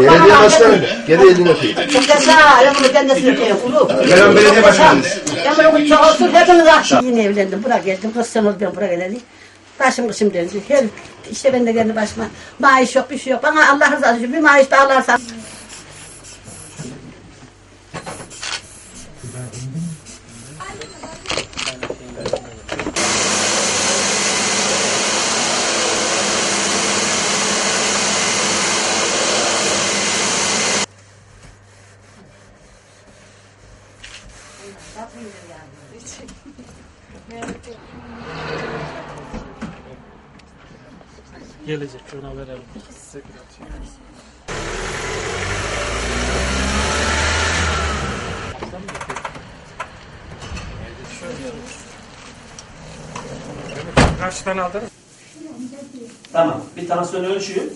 Belediye başkanı. Geri elini öpeyim. Ben belediye başkanıyız. Ben bunu çok olsun hepiniz aşağı. Yine evlendim. Buraya geldim. Kız sene oldu ben buraya geldim. Başım kışım döndü. Her, işte ben de kendi başıma. Maaş yok, bir şey yok. Bana Allah rızası için bir maaş bağlarsa. Gelecek ona verelim. Kaç tane aldınız? Tamam. Bir tansiyon ölçüyü.